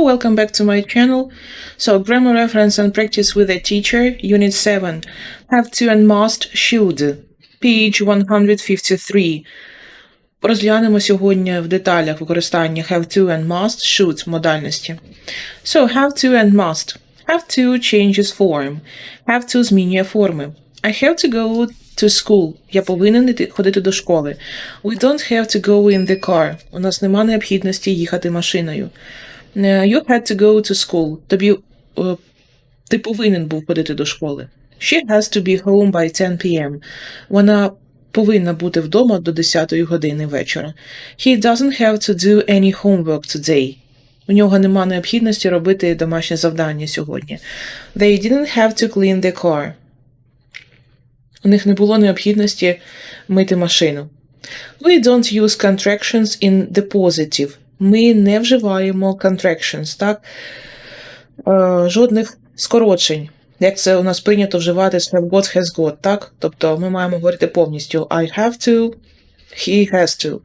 welcome back to my channel. So, grammar reference and practice with a teacher, Unit 7. Have to and must, should. Page 153. Розглянемо сьогодні в деталях використання have to and must, should модальності. So, have to and must. Have to changes form. Have to змінює форми. I have to go to school. Я повинен іти- ходити до школи. We don't have to go in the car. У нас нема необхідності їхати машиною. Е, You had to go to school. Тобі е, ти повинен був ходити до школи. She has to be home by 10 p.m. Вона повинна бути вдома до 10 години вечора. He doesn't have to do any homework today. У нього нема необхідності робити домашнє завдання сьогодні. They didn't have to clean the car. У них не було необхідності мити машину. We don't use contractions in the positive. Ми не вживаємо contractions, так? Е, жодних скорочень. Як це у нас прийнято вживати з got, has got, так? Тобто ми маємо говорити повністю I have to, he has to.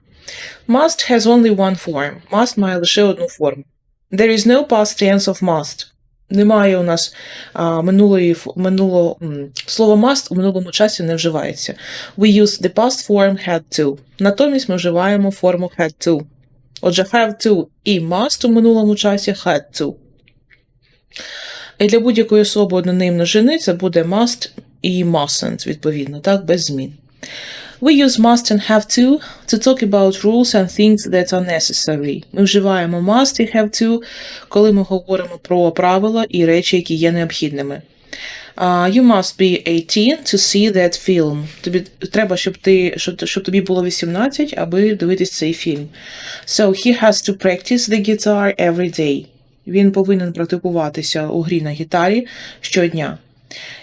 Must has only one form. Must має лише одну форму. There is no past tense of must. Немає у нас а, минулої минуло слово must у минулому часі не вживається. We use the past form had to. Натомість ми вживаємо форму had to. Отже, have to і must у минулому часі had to. І для будь-якої особи однонимно жени це буде must і mustn't, відповідно, так, без змін. We use must and have to to talk about rules and things that are necessary. Ми вживаємо must і have to, коли ми говоримо про правила і речі, які є необхідними. Uh, you must be 18 to see that film. Тобі треба, щоб ти щоб, щоб тобі було 18, аби дивитись цей фільм. So he has to practice the guitar every day. Він повинен практикуватися у грі на гітарі щодня.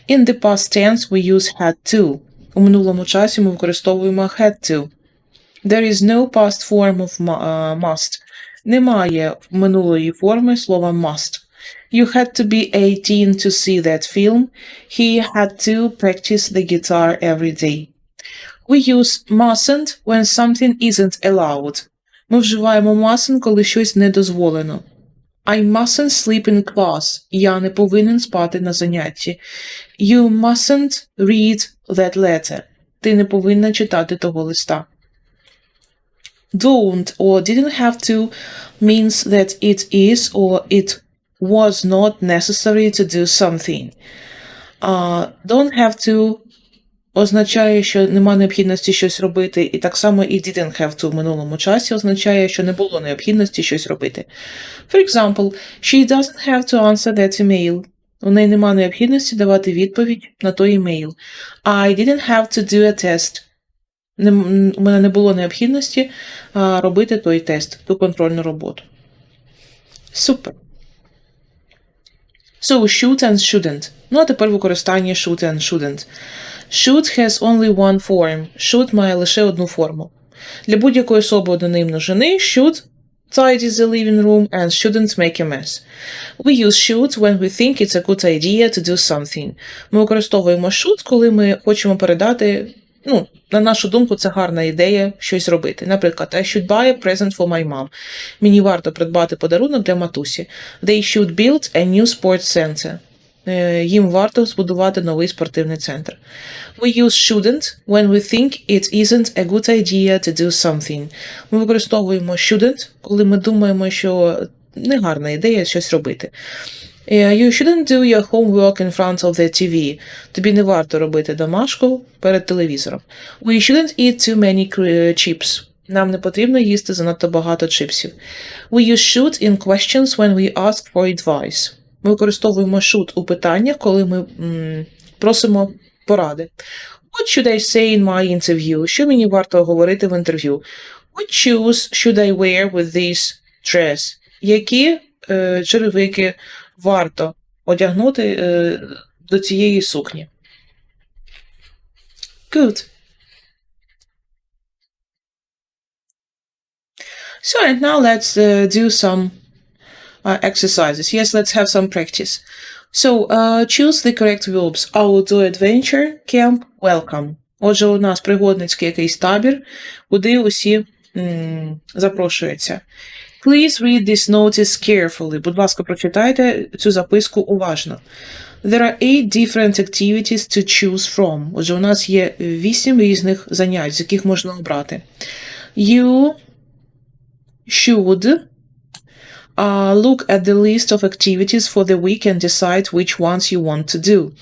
In the past tense we use had to. У минулому часі ми використовуємо had to. There is no past form of uh, must. Немає минулої форми слова must. You had to be 18 to see that film. He had to practice the guitar every day. We use mustn't when something isn't allowed. Ми вживаємо mustn't, коли щось не дозволено. I mustn't sleep in class. Я не повинен спати на занятті. You mustn't read that letter. Ти не повинна читати того листа. Don't or didn't have to means that it is or it was not necessary to do something. Uh, don't have to означає, що нема необхідності щось робити, і так само і didn't have to в минулому часі означає, що не було необхідності щось робити. For example, she doesn't have to answer that email. У неї нема необхідності давати відповідь на той імейл. I didn't have to do a test. Не, у мене не було необхідності а, робити той тест, ту контрольну роботу. Супер. So, should and shouldn't. Ну, а тепер використання should and shouldn't. Should has only one form. Should має лише одну форму. Для будь-якої особи однонимно жени should tidy the living room and shouldn't make a mess. We use should when we think it's a good idea to do something. Ми використовуємо should, коли ми хочемо передати, ну, на нашу думку, це гарна ідея щось робити. Наприклад, I should buy a present for my mom. Мені варто придбати подарунок для матусі. They should build a new sports center. Е, Їм варто збудувати новий спортивний центр. We use shouldn't when we think it isn't a good idea to do something. Ми використовуємо shouldn't, коли ми думаємо, що не гарна ідея щось робити. Е, You shouldn't do your homework in front of the TV. Тобі не варто робити домашку перед телевізором. We shouldn't eat too many chips. Нам не потрібно їсти занадто багато чипсів. We use should in questions when we ask for advice. Ми використовуємо should у питаннях, коли ми м, просимо поради. What should I say in my interview? Що мені варто говорити в інтерв'ю? What shoes should I wear with this dress? Які е, черевики варто одягнути е, до цієї сукні? Good. So, and now let's uh, do some uh, exercises. Yes, let's have some practice. So, uh, choose the correct verbs. Outdoor adventure, camp, welcome. Отже, у нас пригодницький якийсь табір, куди усі м, запрошуються. Please read this notice carefully. Будь ласка, прочитайте цю записку уважно. There are eight different activities to choose from. Отже, у нас є вісім різних занять, з яких можна обрати. You should uh, look at the list of activities for the week and decide which ones you want to do.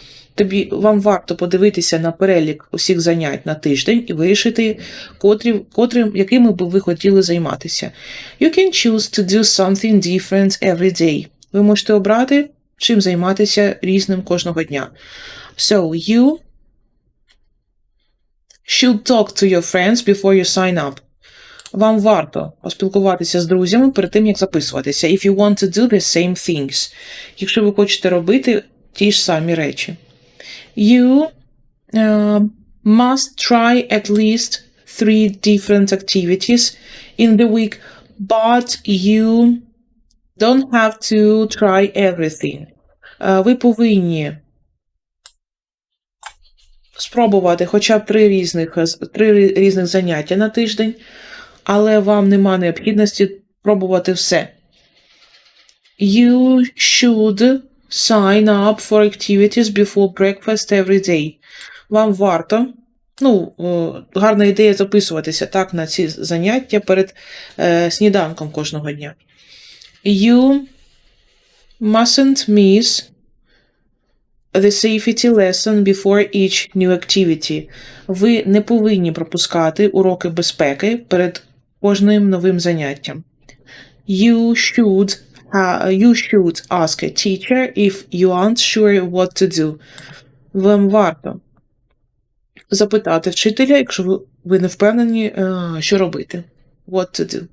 Тобі вам варто подивитися на перелік усіх занять на тиждень і вирішити, котрі, котрим, якими би ви хотіли займатися. You can choose to do something different every day. Ви можете обрати, чим займатися різним кожного дня. So, you should talk to your friends before you sign up. Вам варто поспілкуватися з друзями перед тим, як записуватися. If you want to do the same things. Якщо ви хочете робити ті ж самі речі. You uh, must try at least three different activities in the week, but you don't have to try everything. Uh, ви повинні спробувати хоча б три різних, три різних заняття на тиждень, але вам нема необхідності пробувати все. You should sign up for activities before breakfast every day. Вам варто, ну, гарна ідея записуватися так на ці заняття перед е, сніданком кожного дня. You mustn't miss the safety lesson before each new activity. Ви не повинні пропускати уроки безпеки перед кожним новим заняттям. You should, uh, you should ask a teacher if you aren't sure what to do. Вам варто запитати вчителя, якщо ви, не впевнені, uh, що робити. What to do.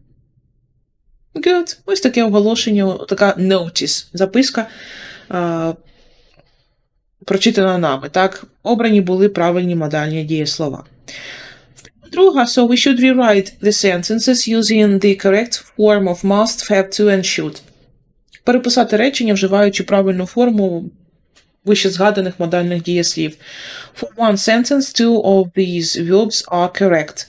Good. Ось таке оголошення, така notice, записка. Uh, прочитана нами. Так, обрані були правильні модальні дієслова. Друга, so we should rewrite the sentences using the correct form of must, have to and should. Переписати речення, вживаючи правильну форму вище згаданих модальних дієслів. For one sentence, two of these verbs are correct.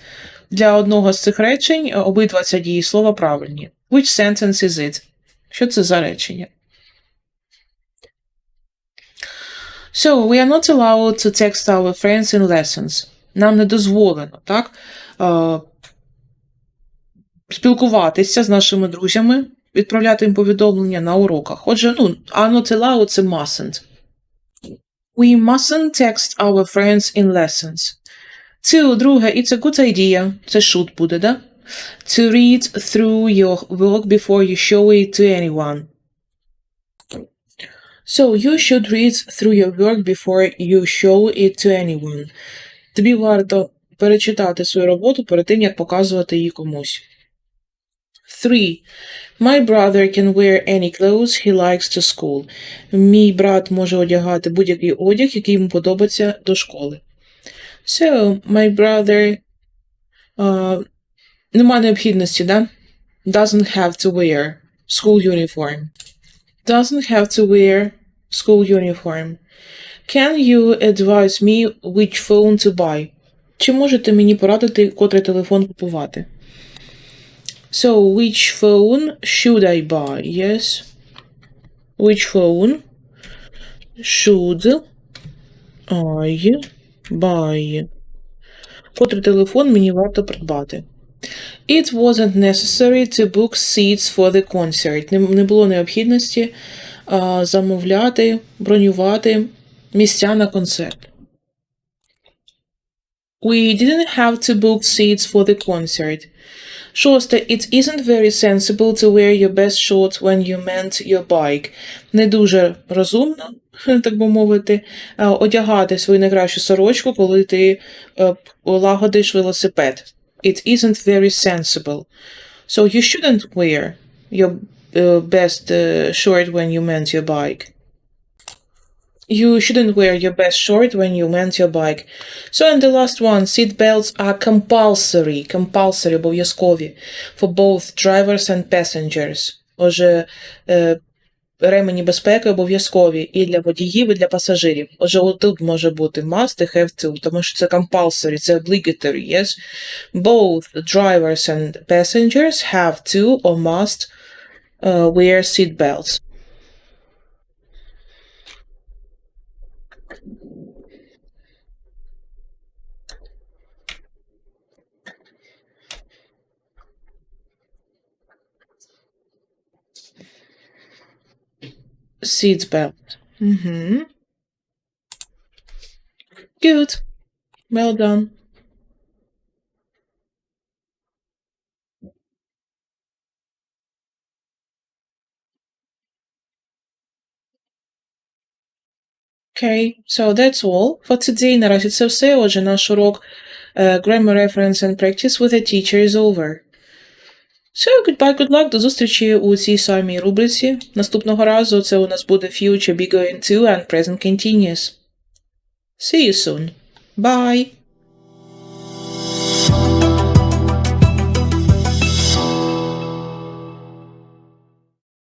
Для одного з цих речень обидва ці дієслова правильні. Which sentence is it? Що це за речення? So, we are not allowed to text our friends in lessons. Нам не дозволено, так? Е, спілкуватися з нашими друзями, відправляти їм повідомлення на уроках. Отже, ну, are not allowed – це mustn't. We mustn't text our friends in lessons. Two, друге, it's a good idea. Це should буде, да? To read through your work before you show it to anyone. So you should read through your work before you show it to anyone. Тобі варто перечитати свою роботу перед тим, як показувати її комусь. 3. My brother can wear any clothes he likes to school. Мій брат може одягати будь-який одяг, який йому подобається до школи. So, my brother uh, нема необхідності, да? Doesn't have to wear school uniform. Doesn't have to wear school uniform. Can you advise me which phone to buy? Чи можете мені порадити, котрий телефон купувати? So, which phone should I buy? Yes. Which phone should I buy? Котрий телефон мені варто придбати? It wasn't necessary to book seats for the concert. Не, не було необхідності а, замовляти, бронювати місця на концерт. We didn't have to book seats for the concert. Шосте. It isn't very sensible to wear your best shorts when you mend your bike. Не дуже розумно, так би мовити, одягати свою найкращу сорочку, коли ти лагодиш велосипед. It isn't very sensible. So you shouldn't wear your uh, best uh, short when you mend your bike. You shouldn't wear your best short when you mend your bike. So, and the last one, seat belts are compulsory, compulsory, обов'язкові, for both drivers and passengers. Отже, ремені безпеки обов'язкові і для водіїв, і для пасажирів. Отже, тут може бути must і have to, тому що це compulsory, це obligatory, yes? Both drivers and passengers have to or must uh, wear seat belts. Seat belt. Mm-hmm. Good. Well done. Okay, so that's all for today. Наразі це все. Отже, наш урок е, Grammar Reference and Practice with a Teacher is over. So, goodbye, good luck. До зустрічі у цій самій рубриці. Наступного разу це у нас буде Future Be Going To and Present Continuous. See you soon. Bye.